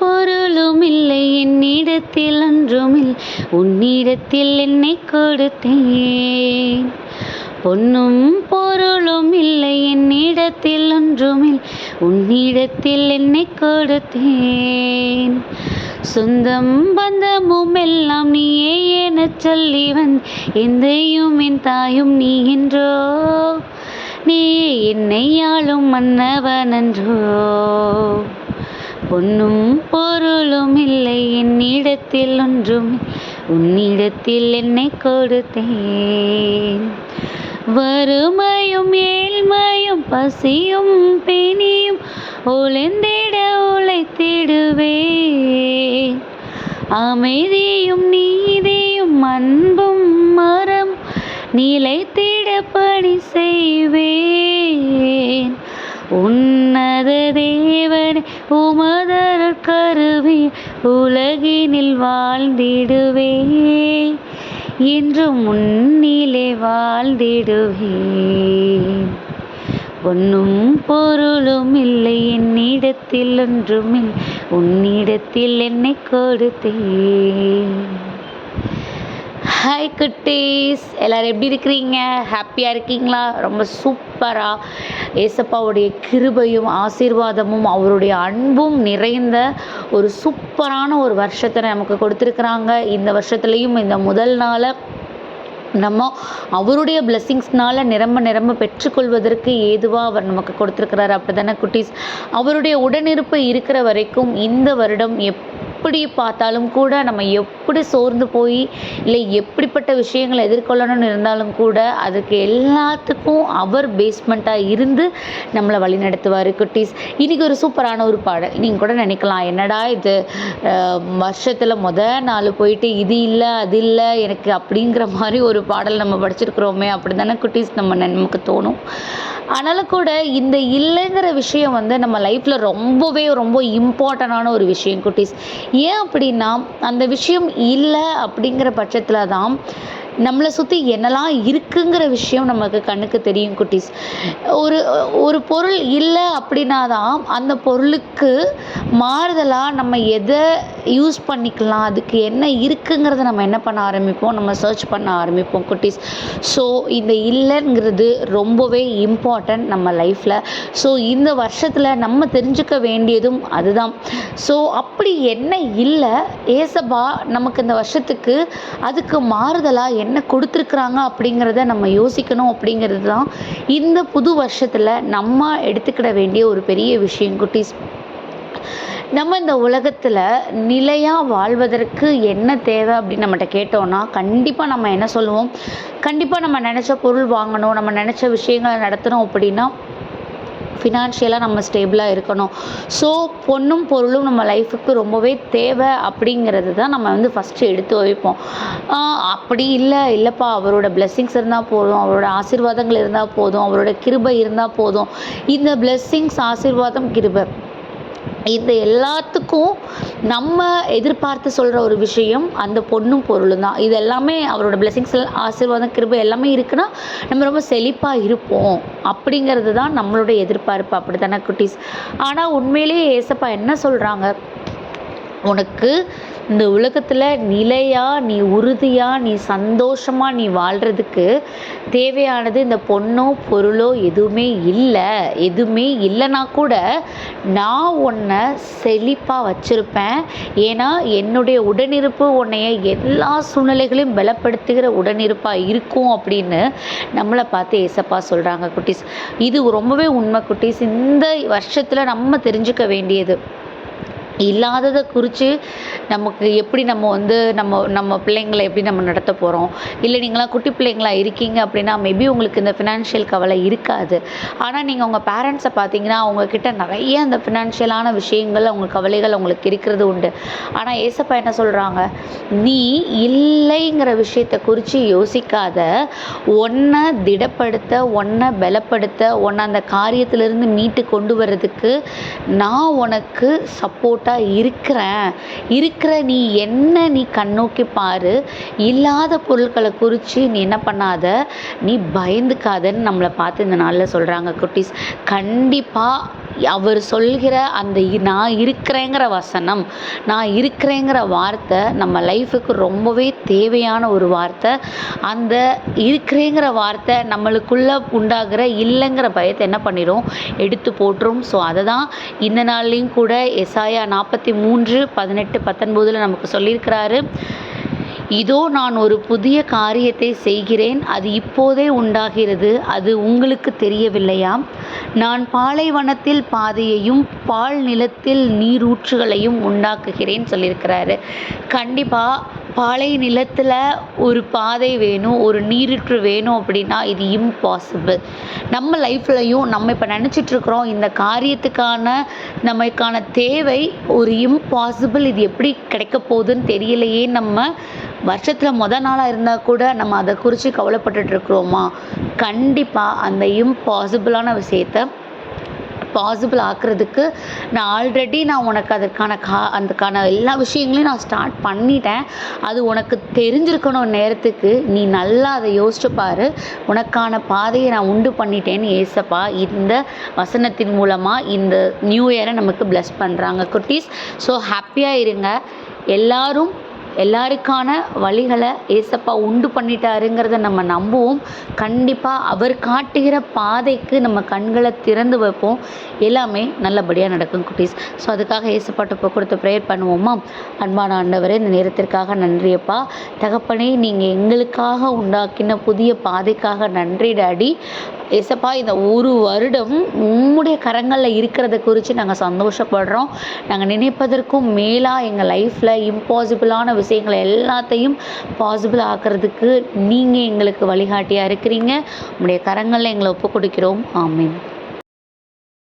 பொருளும் இல்லை என்னிடத்தில் ஒன்றுமில் உன்னிடத்தில் என்னை கொடுத்தேன். பொன்னும் பொருளும் இல்லை என்னிடத்தில் ஒன்றுமில் உன்னிடத்தில் என்னை கொடுத்தேன். சொந்தம் பந்தமும் எல்லாம் நீயே என சொல்லி வந் எந்தையும் என் தாயும் நீ என்றோ? நீ என்னை ஆளும் மன்னவனன்றோ பொன்னும் பொருளும் இல்லை என்னிடத்தில் ஒன்றும் உன்னிடத்தில் என்னை கொடுத்தேன். வறுமையும் ஏழ்மையும் பசியும் பிணியும் உழைந்திட உழைத்திடுவேன். அமைதியும் நீதியும் அன்பும் மரம் நிலைத்திட பணி செய்வேன். உன்னத தேவனே உமதருட் கருவி உலகினில் வாழ்ந்திடுவே என்றும் முன்னிலே வாழ்ந்திடுவேன். ஒன்றும் பொருளும் இல்லை என்னிடத்தில் ஒன்றுமில் உன்னிடத்தில் என்னை கொடுத்தேன். ஹாய் குட்டீஸ். எல்லோரும் எப்படி இருக்கிறீங்க? ஹாப்பியாக இருக்கீங்களா? ரொம்ப சூப்பராக ஏசப்பாவுடைய கிருபையும் ஆசீர்வாதமும் அவருடைய அன்பும் நிறைந்த ஒரு சூப்பரான ஒரு வருஷத்தை நமக்கு கொடுத்துருக்குறாங்க. இந்த வருஷத்துலேயும் இந்த முதல் நாளை நம்ம அவருடைய பிளெஸ்ஸிங்ஸ்னால் நிரம்ப நிரம்ப பெற்றுக்கொள்வதற்கு ஏதுவாக அவர் நமக்கு கொடுத்துருக்கிறார். அப்படி தானே குட்டீஸ்? அவருடைய உடனிருப்பு இருக்கிற வரைக்கும் இந்த வருடம் எப் எப்படி பார்த்தாலும் கூட நம்ம எப்படி சோர்ந்து போய் இல்லை எப்படிப்பட்ட விஷயங்களை எதிர்கொள்ளணும்னு இருந்தாலும் கூட அதுக்கு எல்லாத்துக்கும் அவர் பேஸ்மெண்ட்டாக இருந்து நம்மளை வழி நடத்துவார் குட்டீஸ். இன்றைக்கி ஒரு சூப்பரான ஒரு பாடல். நீங்கள் கூட நினைக்கலாம் என்னடா இது? வருஷத்தில் முத நாள் போயிட்டு இது இல்லை அது இல்லை எனக்கு அப்படிங்கிற மாதிரி ஒரு பாடல் நம்ம படிச்சிருக்கிறோமே அப்படி தானே குட்டீஸ் நம்ம நமக்கு தோணும். ஆனாலும் கூட இந்த இல்லைங்கிற விஷயம் வந்து நம்ம லைஃப்பில் ரொம்பவே ரொம்ப இம்பார்ட்டண்டான ஒரு விஷயம் குட்டீஸ். ஏன் அப்படின்னா அந்த விஷயம் இல்லை அப்படிங்கிற பட்சத்தில் தான் நம்மளை சுற்றி என்னெல்லாம் இருக்குங்கிற விஷயம் நமக்கு கண்ணுக்கு தெரியும் குட்டீஸ். ஒரு ஒரு பொருள் இல்லை அப்படின்னா தான் அந்த பொருளுக்கு மாறுதலாக நம்ம எதை யூஸ் பண்ணிக்கலாம் அதுக்கு என்ன இருக்குங்கிறத நம்ம என்ன பண்ண ஆரம்பிப்போம்? நம்ம சர்ச் பண்ண ஆரம்பிப்போம் குட்டீஸ். ஸோ இந்த இல்லைங்கிறது ரொம்பவே இம்பார்ட்டன்ட் நம்ம லைஃப்பில் ஸோ இந்த வருஷத்தில் நம்ம தெரிஞ்சுக்க வேண்டியதும் அதுதான். ஸோ அப்படி என்ன இல்லை ஏசபா நமக்கு இந்த வருஷத்துக்கு அதுக்கு மாறுதலாக என்ன என்ன கொடுத்துருக்குறாங்க அப்படிங்கிறத நம்ம யோசிக்கணும் அப்படிங்கிறது தான் இந்த புது வருஷத்தில் நம்ம எடுத்துக்கிட வேண்டிய ஒரு பெரிய விஷயம் குட்டீஸ். நம்ம இந்த உலகத்தில் நிலையாக வாழ்வதற்கு என்ன தேவை அப்படின்னு நம்மகிட்ட கேட்டோன்னா கண்டிப்பாக நம்ம என்ன சொல்லுவோம்? கண்டிப்பாக நம்ம நினச்ச பொருள் வாங்கணும் நம்ம நினச்ச விஷயங்களை நடத்தணும் அப்படின்னா ஃபினான்ஷியலாக நம்ம ஸ்டேபிளாக இருக்கணும். ஸோ பொண்ணும் பொருளும் நம்ம லைஃபுக்கு ரொம்பவே தேவை அப்படிங்கிறது தான் நம்ம வந்து ஃபஸ்ட்டு எடுத்து வைப்போம். அப்படி இல்லை இல்லைப்பா அவரோட பிளெஸ்ஸிங்ஸ் இருந்தால் போதும் அவரோட ஆசீர்வாதங்கள் இருந்தால் போதும் அவரோட கிருபை இருந்தால் போதும். இந்த பிளெஸ்ஸிங்ஸ் ஆசீர்வாதம் கிருபை. இந்த எல்லாத்துக்கும் நம்ம எதிர்பார்த்து சொல்கிற ஒரு விஷயம் அந்த பொண்ணும் பொருளும் தான். இது எல்லாமே அவரோட பிளெஸிங்ஸ் ஆசீர்வாதம் கிருபை எல்லாமே இருக்குன்னா நம்ம ரொம்ப செழிப்பாக இருப்போம். அப்படிங்கிறது தான் நம்மளுடைய எதிர்பார்ப்பு. அப்படி தானே குட்டீஸ்? ஆனால் உண்மையிலேயே ஏசப்பா என்ன சொல்கிறாங்க உனக்கு இந்த உலகத்தில் நிலையாக நீ உறுதியாக நீ சந்தோஷமாக நீ வாழ்கிறதுக்கு தேவையானது இந்த பொண்ணோ பொருளோ எதுவுமே இல்லை. எதுவுமே இல்லைனா கூட நான் உன்னை செழிப்பாக வச்சுருப்பேன். ஏன்னா என்னுடைய உடனிருப்பு உன்னைய எல்லா சூழ்நிலைகளையும் பலப்படுத்துகிற உடனிருப்பாக இருக்கும் அப்படின்னு நம்மளை பார்த்து ஏசப்பா சொல்கிறாங்க குட்டீஸ். இது ரொம்பவே உண்மை குட்டீஸ். இந்த வருஷத்தில் நம்ம தெரிஞ்சுக்க வேண்டியது இல்லாததை குறித்து நமக்கு எப்படி நம்ம வந்து நம்ம நம்ம பிள்ளைங்களை எப்படி நம்ம நடத்த போகிறோம் இல்லை நீங்களாம் குட்டி பிள்ளைங்களா இருக்கீங்க அப்படின்னா மேபி உங்களுக்கு இந்த ஃபினான்ஷியல் கவலை இருக்காது. ஆனால் நீங்கள் உங்கள் பேரண்ட்ஸை பார்த்தீங்கன்னா அவங்கக்கிட்ட நிறைய அந்த ஃபினான்ஷியலான விஷயங்கள் அவங்க கவலைகள் அவங்களுக்கு இருக்கிறது உண்டு. ஆனால் ஏசப்பா என்ன சொல்கிறாங்க நீ இல்லைங்கிற விஷயத்தை குறித்து யோசிக்காத ஒன்றை திடப்படுத்த ஒன்றை பலப்படுத்த ஒன்றை அந்த காரியத்திலிருந்து மீட்டு கொண்டு வர்றதுக்கு நான் உனக்கு சப்போர்ட்டாக சப்போர்ட்டாக இருக்கிறேன். இருக்கிற நீ என்ன நீ கண்ணோக்கி பாரு. இல்லாத பொருட்களை குறித்து நீ என்ன பண்ணாத. நீ பயந்துக்காதன்னு நம்மளை பார்த்து இந்த நாளில் சொல்கிறாங்க குட்டீஸ். கண்டிப்பாக அவர் சொல்கிற அந்த இ- நான் இருக்கிறேங்கிற வசனம் நான் இருக்கிறேங்கிற வார்த்தை நம்ம லைஃபுக்கு ரொம்பவே தேவையான ஒரு வார்த்தை. அந்த இருக்கிறேங்கிற வார்த்தை நம்மளுக்குள்ள உண்டாகிற இல்லைங்கிற பயத்தை என்ன பண்ணிடும் எடுத்து போட்டுரும். ஸோ அதை தான் இந்த நாள்லேயும் கூட எஸ்ஆயா நாற்பத்தி மூன்று பதினெட்டு பத்தொன்பதில் நமக்கு சொல்லியிருக்கிறாரு. இதோ நான் ஒரு புதிய காரியத்தை செய்கிறேன். அது இப்போதே உண்டாகிறது. அது உங்களுக்கு தெரியவில்லையா நான் பாலைவனத்தில் பாதையையும் பால் நிலத்தில் நீரூற்றுகளையும் உண்டாக்குகிறேன் சொல்லியிருக்கிறாரு. கண்டிப்பாக பாலை நிலத்தில் ஒரு பாதை வேணும் ஒரு நீரிற்று வேணும் அப்படின்னா இது இம்பாசிபிள் நம்ம லைஃப்லையும் நம்ம இப்போ நினச்சிட்ருக்குறோம் இந்த காரியத்துக்கான நமக்கான தேவை ஒரு இம்பாசிபிள் இது எப்படி கிடைக்க போகுதுன்னு தெரியலையே நம்ம. வருஷத்தில் மொதல் நாளாக இருந்தால் கூட நம்ம அதை குறித்து கவலைப்பட்டுட்டு இருக்கிறோமா கண்டிப்பாக அந்த இம்பாசிபிளான விஷயத்த பாசிபிள் ஆக்குறதுக்கு நான் ஆல்ரெடி நான் உனக்கு அதற்கான கா அதுக்கான எல்லா விஷயங்களையும் நான் ஸ்டார்ட் பண்ணிட்டேன். அது உனக்கு தெரிஞ்சிருக்கணும் நேரத்துக்கு. நீ நல்லா அதை யோசிச்சு பாரு. உனக்கான பாதையை நான் உண்டு பண்ணிட்டேன்னு ஏசப்பா இந்த வசனத்தின் மூலமாக இந்த நியூ இயரை நமக்கு பிளஸ் பண்ணுறாங்க குட்டீஸ் ஸோ ஹாப்பியாக இருங்க. எல்லாரும் எல்லாருக்கான வழிகளை ஏசப்பா உண்டு பண்ணிட்டாருங்கிறத நம்ம நம்புவோம். கண்டிப்பாக அவர் காட்டுகிற பாதைக்கு நம்ம கண்களை திறந்து வைப்போம். எல்லாமே நல்லபடியாக நடக்கும் குட்டீஸ். ஸோ அதுக்காக ஏசப்பாட்டு இப்போ கொடுத்து ப்ரேயர் பண்ணுவோமா? அன்பான ஆண்டவரே இந்த நேரத்திற்காக நன்றியப்பா தகப்பனே நீங்கள் எங்களுக்காக உண்டாக்கின புதிய பாதைக்காக நன்றி டாடி ஏசப்பா இந்த ஒரு வருடம் உம்முடைய கரங்களில் இருக்கிறத குறித்து நாங்கள் சந்தோஷப்படுறோம். நாங்கள் நினைப்பதற்கும் மேலாக எங்கள் லைஃப்பில் இம்பாசிபிளான விஷயங்களை எல்லாத்தையும் பாசிபிள் ஆக்கிறதுக்கு நீங்கள் எங்களுக்கு வழிகாட்டியாக இருக்கிறீங்க. உங்களுடைய கரங்களில் எங்களை ஒப்பு கொடுக்கிறோம் ஆமீன்.